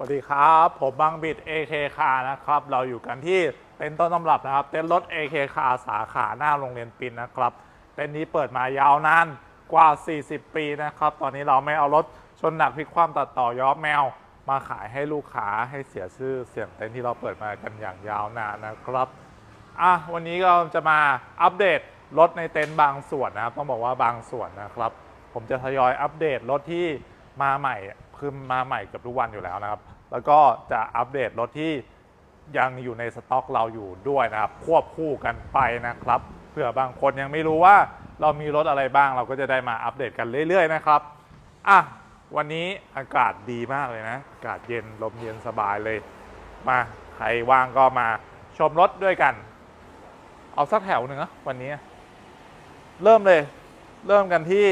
วัสดีครับ ผมบังบิด AK คานะครับ เราอยู่กันที่เต็นท์ต้นตำรับนะครับ เต็นท์รถ AK คาสาขาหน้าโรงเรียนปินนะครับ เต็นท์นี้เปิดมายาวนานกว่า 40 ปีนะครับ ตอนนี้เราไม่เอารถชนหนักพลิกคว่ำตัดต่อย้อมแมว มาขายให้ลูกค้าให้เสียชื่อเสียงเต็นท์ที่เราเปิดมากันอย่างยาวนานนะครับอะวันนี้เราจะมาอัปเดตรถในเต็นท์บางส่วนนะครับ ต้องบอกว่าบางส่วนนะครับ ผมจะทยอยอัปเดตรถที่มาใหม่ คือมาใหม่เกับทุกวันอยู่แล้วนะครับ แล้วก็จะอัปเดตรถที่ยังอยู่ในสต็อกเราอยู่ด้วยนะครับ ควบคู่กันไปนะครับเผื่อบางคนยังไม่รู้ว่าเรามีรถอะไรบ้างเราก็จะได้มาอัปเดตกันเรื่อย ๆ นะครับอะวันนี้อากาศดีมากเลยนะ อากาศเย็นลมเย็นสบายเลย มาใครว่างก็มาชมรถด้วยกัน เอาสักแถวหนึ่งนะวันนี้ เริ่มเลย เริ่มกันที่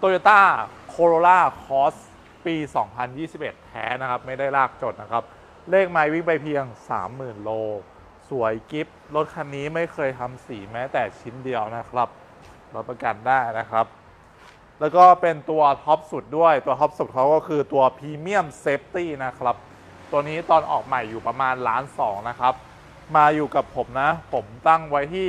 Toyota Corolla Cross ปี 2021 แท้นะครับ ไม่ได้ลากจดนะครับ เลขไมล์วิ่งไปเพียง 30,000 โล สวยกิฟรถคันนี้ไม่เคยทำสีแม้แต่ชิ้นเดียวนะครับรับประกันได้นะครับ แล้วก็เป็นตัวท็อปสุดด้วยตัวท็อปสุดเขาก็คือตัวพรีเมียมเซฟตี้นะครับ ตัวนี้ตอนออกใหม่อยู่ประมาณล้านสองนะครับ มาอยู่กับผมนะ ผมตั้งไว้ที่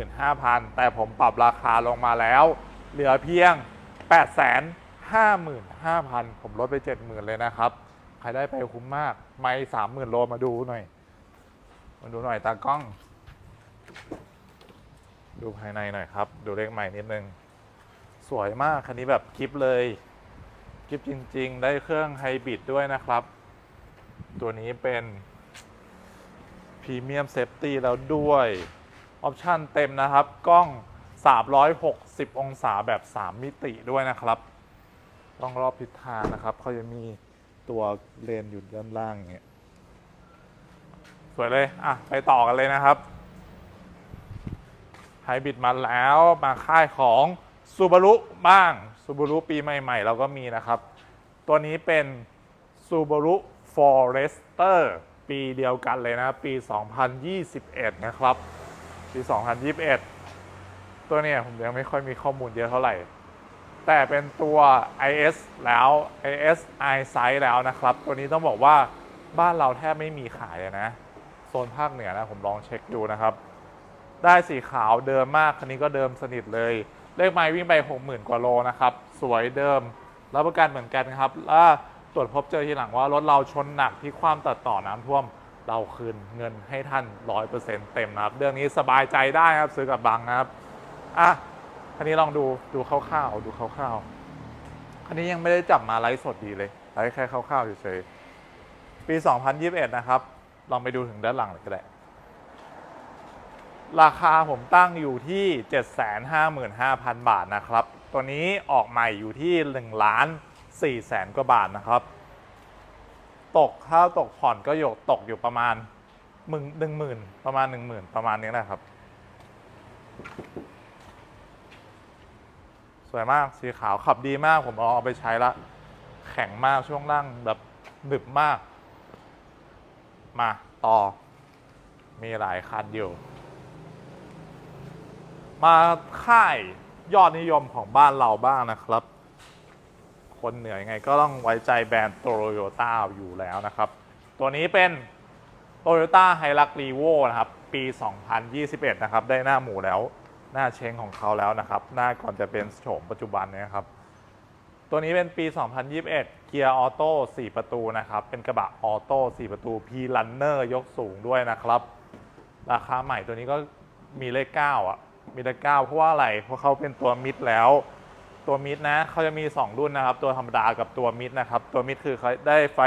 925,000 แต่ผมปรับราคาลงมาแล้ว เหลือเพียง 8 0 0 0 0 55,000 ผมลดไป 70,000 เลยนะครับ ใครได้ไปคุ้มมาก ไม่30,000 โลมาดูหน่อย มาดูหน่อยตากล้อง ดูภายในหน่อยครับ ดูเลขใหม่นิดนึง สวยมาก คันนี้แบบคลิปเลยคลิปจริง ๆ ได้เครื่องไฮบริดด้วยนะครับ ตัวนี้เป็นพรีเมียมเซฟตี้แล้วด้วย ออปชันเต็มนะครับ กล้อง 360 องศาแบบ 3 มิติด้วยนะครับ ต้องรอบทิศทางนะครับ เขาจะมีตัวเลนอยู่ด้านล่างอย่างเงี้ยสวยเลย อะ ไปต่อกันเลยนะครับไฮบริดมาแล้วมาค่ายของซูบารุบ้างซูบารุปีใหม่ๆ เราก็มีนะครับ ตัวนี้เป็น Subaru Forester ปีเดียวกันเลยนะ ปี 2021 นะครับ ปี 2021 ตัวเนี้ยผมยังไม่ค่อยมีข้อมูลเยอะเท่าไหร่ แต่เป็นตัว IS แล้ว IS iSight แล้วนะครับ ตัวนี้ต้องบอกว่าบ้านเราแทบไม่มีขายเลยนะ โซนภาคเหนือนะ ผมลองเช็คดูนะครับ ได้สีขาวเดิมมาก คันนี้ก็เดิมสนิทเลย เลขไมล์วิ่งไป 60,000 กว่าโลนะครับ สวยเดิม รับประกันเหมือนกันครับแล้วตรวจพบเจอทีหลังว่ารถเราชนหนักที่ความตัดต่อน้ำท่วม เราคืนเงินให้ท่าน 100%เต็มนะครับ เรื่องนี้สบายใจได้ครับซื้อกับบังนะครับอะ คันนี้ลองดูดูคร่าวๆดูคร่าวๆคันนี้ยังไม่ได้จับมาไลฟ์สดดีเลยไลฟ์แค่คร่าวๆเฉยๆปี 2021 นะครับ ลองไปดูถึงด้านหลังเลยก็ได้ราคาผมตั้งอยู่ที่ 755,000 บาทนะครับ ตัวนี้ออกใหม่อยู่ที่1ล้าน4แสนกว่าบาทนะครับ ตกค่าตกผ่อนก็ยู่ตกอยู่ประมาณมื่นหนึ่งหมื่นประมาณหนึ่งหมื่นประมาณนี้แหละครับ สวยมากสีขาวขับดีมาก ผมลองเอาไปใช้ละ แข็งมากช่วงล่างแบบหนึบมาก มาต่อ มีหลายคันอยู่ มาค่ายยอดนิยมของบ้านเราบ้างนะครับ คนเหนือยังไงก็ต้องไว้ใจแบรนด์โตโยต้าอยู่แล้วนะครับ ตัวนี้เป็น Toyota h i l u x r e v o นะครับ ปี 2021 นะครับ ได้หน้าหมูแล้ว หน้าเชงของเขาแล้วนะครับ หน้าก่อนจะเป็นโฉมปัจจุบันเนยครับ ตัวนี้เป็นปี 2021 เกียร์ออโต้4ประตูนะครับ เป็นกระบะออโต้4ประตู P Runner ยกสูงด้วยนะครับ ราคาใหม่ตัวนี้ก็มีเลข9อะ มีเลข9เพราะว่าอะไร เพราะเขาเป็นตัวมิดแล้ว ตัวมิดนะเขาจะมี 2 รุ่นนะครับ ตัวธรรมดากับตัวมิดนะครับ ตัวมิดคือเขาได้ไฟ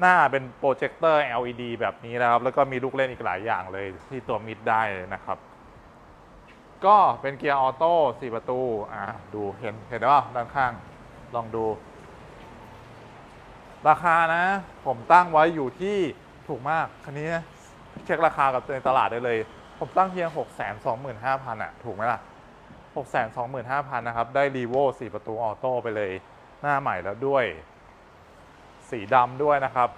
หน้าเป็นโปรเจคเตอร์ LED แบบนี้นะครับ แล้วก็มีลูกเล่นอีกหลายอย่างเลยที่ตัวมิดได้นะครับ ก็เป็นเกียร์ออโต้4ประตู อ่า ดูเห็นเห็นว่าด้านข้าง ลองดู ราคานะ ผมตั้งไว้อยู่ที่ถูกมาก คันนี้นะเช็คราคากับในตลาดได้เลย ผมตั้งเพียง 6 2 5 0 0 0อะ ถูกไหมล่ะ 6 2 5 0 0 0นะครับ ได้รีโว4ประตูออโต้ไปเลย หน้าใหม่แล้วด้วย สีดำด้วยนะครับ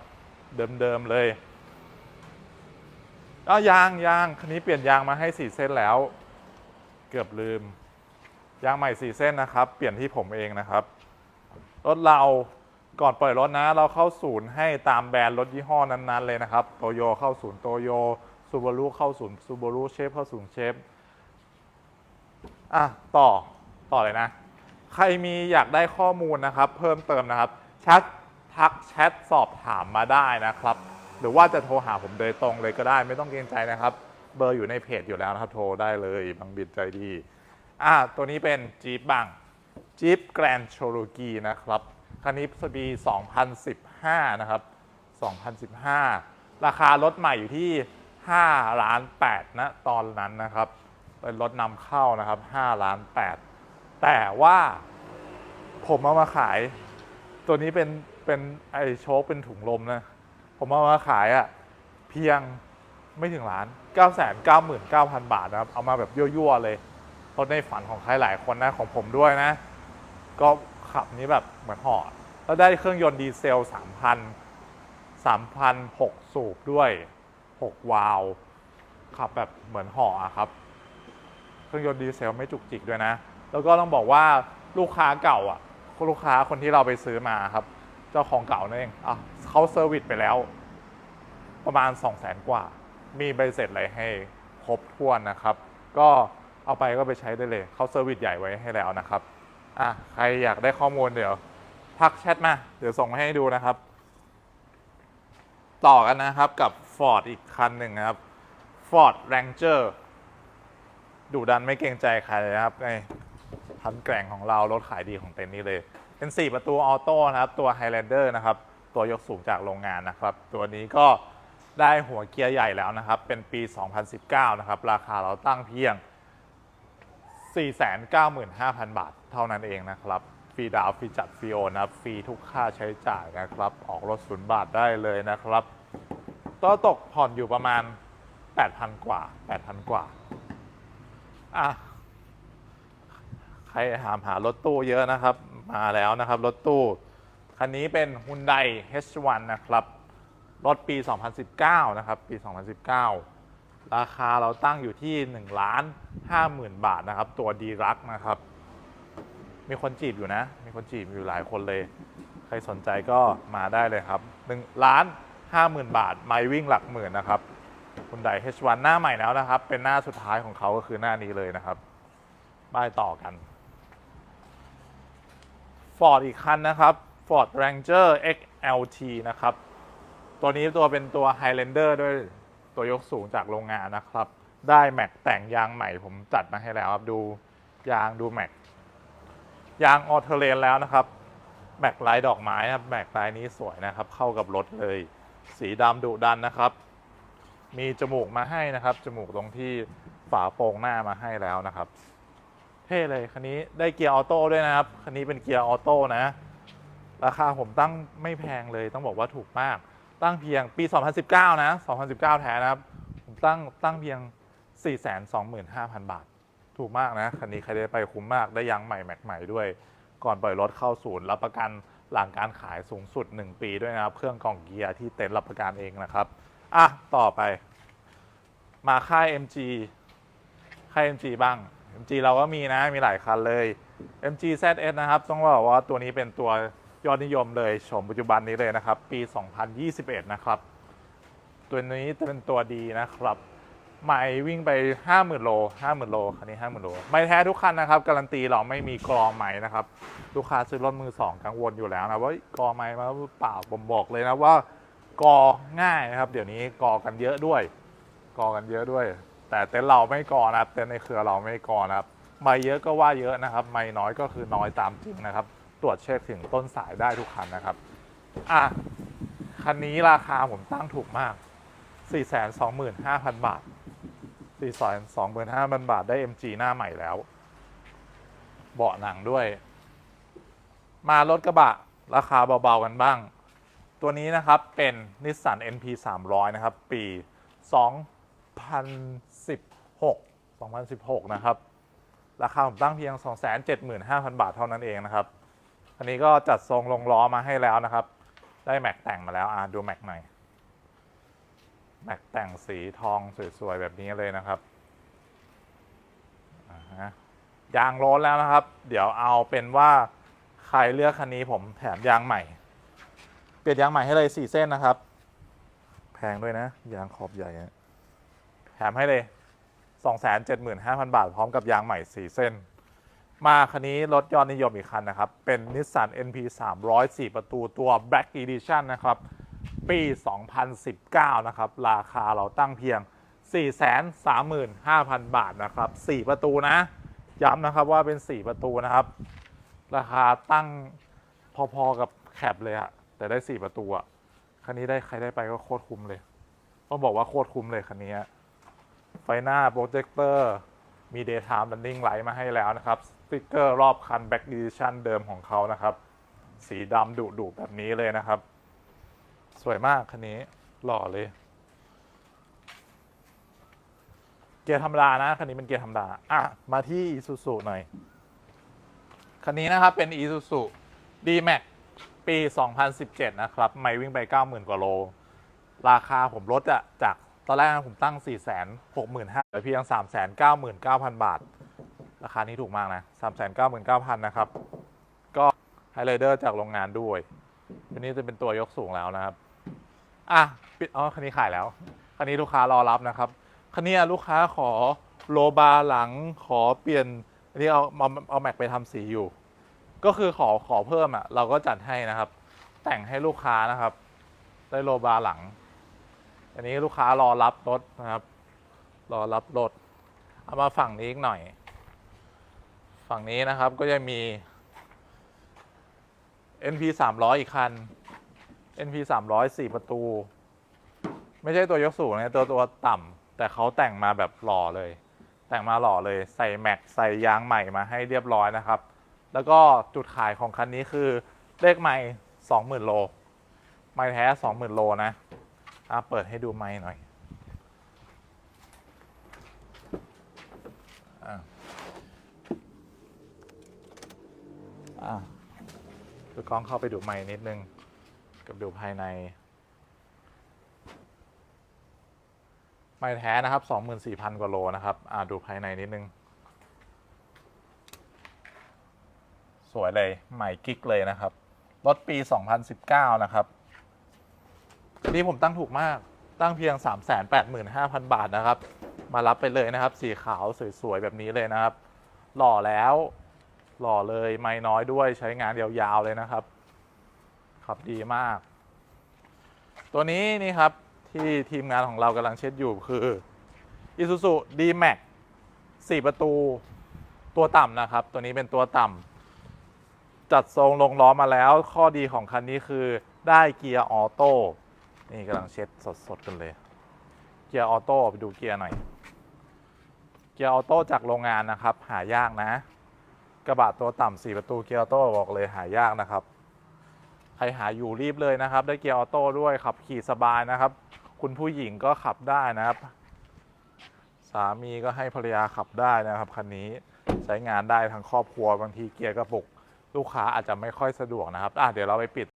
เดิมๆเลยอ้าวยางยางคันนี้เปลี่ยนยางมาให้ 4 เส้นแล้ว เกือบลืม ยางใหม่4เส้นนะครับ เปลี่ยนที่ผมเองนะครับ รถเราก่อนเปิดรถนะ เราเข้าศูนย์ให้ตามแบรนด์รถยี่ห้อนั้นๆเลยนะครับโตโยเข้าศูนย์โตโยซูบารุเข้าศูนย์ซูบารุเชฟเข้าศูนย์เชฟอะต่อต่อเลยนะ ใครมีอยากได้ข้อมูลนะครับ เพิ่มเติมนะครับแชททักแชทสอบถามมาได้นะครับ หรือว่าจะโทรหาผมโดยตรงเลยก็ได้ไม่ต้องเกรงใจนะครับ เบอร์อยู่ในเพจอยู่แล้วนะครับ โทรได้เลยบางบินใจดีอะตัวนี้เป็นจี๊ปบังจี๊ปแกรนโชโ o กีนะครับ คันนี้ปี 2015 นะครับ 2015 ราคารถใหม่อยู่ที่ 5 ล้าน8นะตอนนั้นนะครับ เป็นรถนำเข้านะครับ 5 ล้าน 8 แต่ว่าผมเอามาขาย ตัวนี้เป็นเป็นไอโชคเป็นถุงลมนะ ผมเอามาขายอะเพียง ไม่ถึงล้าน 9 9 9 0 0 0 บาทนะครับ เอามาแบบยั่วๆเลยรถในฝันของใครหลายคนนะของผมด้วยนะ ก็ขับนี้แบบเหมือนห่อแล้วได้เครื่องยนต์ดีเซล 3,000 3,000 6 สูบด้วย 6 วาล์วขับแบบเหมือนห่ออะครับ เครื่องยนต์ดีเซลไม่จุกจิกด้วยนะ แล้วก็ต้องบอกว่าลูกค้าเก่าอะลูกค้าคนที่เราไปซื้อมาครับ เจ้าของเก่านั่นเองอะเขาเซอร์วิสไปแล้ว ประมาณ 2 0 0แสนกว่า มีใบเสร็จอะไรให้ครบถ้วนนะครับ ก็เอาไปก็ไปใช้ได้เลยเขาเซอร์วิสใหญ่ไว้ให้แล้วนะครับอะใครอยากได้ข้อมูลเดี๋ยวทักแชทมา เดี๋ยวส่งมาให้ดูนะครับ ต่อกันนะครับกับ Ford อีกคันหนึ่งนะครับ Ford Ranger ดุดันไม่เกรงใจใครเลยนะครับในพันแกร่งของเรารถขายดีของเต็นท์นี้เลย เป็น 4 ประตูออโต้นะครับ ตัว Highlander นะครับ ตัวยกสูงจากโรงงานนะครับ ตัวนี้ก็ ได้หัวเกียร์ใหญ่แล้วนะครับ เป็นปี 2019 นะครับ ราคาเราตั้งเพียง 495,000 บาท เท่านั้นเองนะครับ ฟรีดาวน์ฟรีจัดฟรีโอนนะฟรีทุกค่าใช้จ่ายนะครับ ออกรถศูนย์บาทได้เลยนะครับตัวตกผ่อนอยู่ประมาณ 8,000 กว่า 8,000 กว่า อะ ใครถามหารถตู้เยอะนะครับ มาแล้วนะครับ รถตู้ คันนี้เป็น Hyundai H1 นะครับ รถปี 2019 นะครับ ปี 2019 ราคาเราตั้งอยู่ที่1ล้าน50,000 บาทนะครับ ตัวดีรักนะครับ มีคนจีบอยู่นะ มีคนจีบอยู่หลายคนเลย ใครสนใจก็มาได้เลยครับ1ล้าน50,000 บาท ไม่วิ่งหลักหมื่นนะครับคุณได H1 หน้าใหม่แล้วนะครับ เป็นหน้าสุดท้ายของเขาก็คือหน้านี้เลยนะครับป้ายต่อกัน Ford อีกคันนะครับ Ford Ranger XLT นะครับ ตัวนี้ตัวเป็นตัว Highlander ด้วยตัวยกสูงจากโรงงานนะครับ ได้แม็กแต่งยางใหม่ผมจัดมาให้แล้วครับดูยางดูแม็กยางออเทเลนแล้วนะครับ แม็กลายดอกไม้นะครับแม็กลายนี้สวยนะครับ เข้ากับรถเลย สีดำดุดันนะครับ มีจมูกมาให้นะครับ จมูกตรงที่ฝาโปร่งหน้ามาให้แล้วนะครับเท่เลยคันนี้ได้เกียร์ออโต้ด้วยนะครับคันนี้เป็นเกียร์ออโต้นะ ราคาผมตั้งไม่แพงเลยต้องบอกว่าถูกมาก ตั้งเพียงปี 2019 นะ 2019 แท้นะครับ ผมตั้งตั้งเพียง 425,000 บาท ถูกมากนะ คันนี้ใครได้ไปคุ้มมาก ได้ยางใหม่แม็กใหม่ด้วย ก่อนปล่อยรถเข้าศูนย์ รับประกันหลังการขายสูงสุด 1 ปีด้วยนะครับ เครื่องกล่องเกียร์ที่เต็นท์รับประกันเองนะครับ อะ ต่อไป มาค่าย MG ค่าย MG บ้าง MG เราก็มีนะ มีหลายคันเลย MG ZS นะครับ ต้องบอกว่าตัวนี้เป็นตัว ยอดนิยมเลยชมปัจจุบันนี้เลยนะครับ ปี 2021 นะครับ ตัวนี้จะเป็นตัวดีนะครับไม่วิ่งไป 50,000 โล 50,000 โล คันนี้ 50,000 โล ไม่แท้ทุกคันนะครับ การันตีเราไม่มีกรอใหม่นะครับ ลูกค้าซื้อรถมือสองกังวลอยู่แล้วนะว่ากรอใหม่มาเปล่าผมบอกเลยนะว่ากรอง่ายนะครับ เดี๋ยวนี้กรอกันเยอะด้วย กอกันเยอะด้วย แต่เต็นท์เราไม่กอนะครับเต็นท์ในเครือเราไม่กอนะครับไม่เยอะก็ว่าเยอะนะครับ ไม่น้อยก็คือน้อยตามจริงนะครับ รวจเช็คถึงต้นสายได้ทุกคันนะครับ อะ คันนี้ราคาผมตั้งถูกมาก 425,000 บาท 425,000 บาทได้ MG หน้าใหม่แล้ว เบาะหนังด้วย มารถกระบะ ราคาเบา ๆ กันบ้าง ตัวนี้นะครับเป็น Nissan NP 300 นะครับ ปี 2016 2016 นะครับ ราคาผมตั้งเพียง 275,000 บาทเท่านั้นเองนะครับ อันนี้ก็จัดทรงลงล้อมาให้แล้วนะครับ ได้แม็กแต่งมาแล้วอะดูแม็กหน่อยแม็กแต่งสีทองสวยๆแบบนี้เลยนะครับยางร้อนแล้วนะครับ เดี๋ยวเอาเป็นว่าใครเลือกคันนี้ผมแถมยางใหม่ เปลี่ยนยางใหม่ให้เลยสี่เส้นนะครับ แพงด้วยนะ ยางขอบใหญ่แถมให้เลย275,000บาท พร้อมกับยางใหม่4เส้น มาคันนี้รถยอดนิยมอีกคันนะครับ เป็น Nissan NP 304 ประตูตัว Black Edition นะครับ ปี 2019 นะครับ ราคาเราตั้งเพียง 435,000 บาทนะครับ 4 ประตูนะ ย้ำนะครับว่าเป็น 4 ประตูนะครับ ราคาตั้งพอๆกับแคปเลยอะแต่ได้ 4 ประตูอะคันนี้ได้ใครได้ไปก็โคตรคุ้มเลย ต้องบอกว่าโคตรคุ้มเลยคันนี้ ไฟหน้าโปรเจคเตอร์ มี Daytime Running Light มาให้แล้วนะครับ สติกเกอร์รอบคัน Back Edition เดิมของเขานะครับ สีดำดุดุแบบนี้เลยนะครับ สวยมากคันนี้หล่อเลย เกียร์ธรรมดานะ คันนี้เป็นเกียร์ธรรมดา อะ มาที่ Isuzu หน่อย คันนี้นะครับเป็น Isuzu D-Max ปี 2017 นะครับ ไม่วิ่งไป 90,000 กว่าโล ราคาผมลดอะจาก ตอนแรกผมตั้ง 4 6 5 0 0 0เหลือเพียง 399,000 บาท ราคานี้ถูกมากนะ 399,000 นะครับ ก็ไฮไลเดอร์จากโรงงานด้วยอันนี้จะเป็นตัวยกสูงแล้วนะครับ อะปิดอ๋อคันนี้ขายแล้ว คันนี้ลูกค้ารอรับนะครับ คันนี้ลูกค้าขอโลบาร์หลังขอเปลี่ยน อันนี้เอาเอาเอาแม็กไปทำสีอยู่ ก็คือขอขอเพิ่มอะ เราก็จัดให้นะครับ แต่งให้ลูกค้านะครับ ได้โลบาร์หลัง อันนี้ลูกค้ารอรับรถนะครับ รอรับรถ เอามาฝั่งนี้อีกหน่อย ฝั่งนี้นะครับก็จะมี NP 300 อีกคัน NP 300 4 ประตู ไม่ใช่ตัวยกสูงนะตัวตัวต่ำแต่เขาแต่งมาแบบหล่อเลย แต่งมาหล่อเลยใส่แม็กใส่ยางใหม่มาให้เรียบร้อยนะครับ แล้วก็จุดขายของคันนี้คือเลขไม่ 20,000 โล ไม่แท้ 20,000 โลนะ อะเปิดให้ดูไม้หน่อยอะอะดูกล้องเข้าไปดูไม้นิดนึง กับดูภายใน ไม้แท้นะครับ 24,000 กว่าโลนะครับอะดูภายในนิดนึง สวยเลยใหม่กิ๊กเลยนะครับ รถปี 2019 นะครับ นี่ผมตั้งถูกมากตั้งเพียง 385,000 บาทนะครับ มารับไปเลยนะครับ สีขาวสวยๆแบบนี้เลยนะครับ หล่อแล้ว หล่อเลยไม่น้อยด้วยใช้งานยาวๆเลยนะครับ ขับดีมาก ตัวนี้นี่ครับที่ทีมงานของเรากำลังเช็ดอยู่คือ Isuzu D-Max 4 ประตูตัวต่ำนะครับ ตัวนี้เป็นตัวต่ำจัดทรงลงล้อมาแล้ว ข้อดีของคันนี้คือได้เกียร์ออโต้ นี่กำลังเช็ดสดๆกันเลย เกียร์ออโต้ไปดูเกียร์หน่อย เกียร์ออโต้จากโรงงานนะครับ หายากนะ กระบะตัวต่ำสี่ประตูเกียร์ออโต้บอกเลยหายากนะครับ ใครหาอยู่รีบเลยนะครับ ได้เกียร์ออโต้ด้วยขับขี่สบายนะครับ คุณผู้หญิงก็ขับได้นะครับ สามีก็ให้ภรรยาขับได้นะครับคันนี้ใช้งานได้ทั้งครอบครัวบางทีเกียร์กระปุก ลูกค้าอาจจะไม่ค่อยสะดวกนะครับอะเดี๋ยวเราไปปิด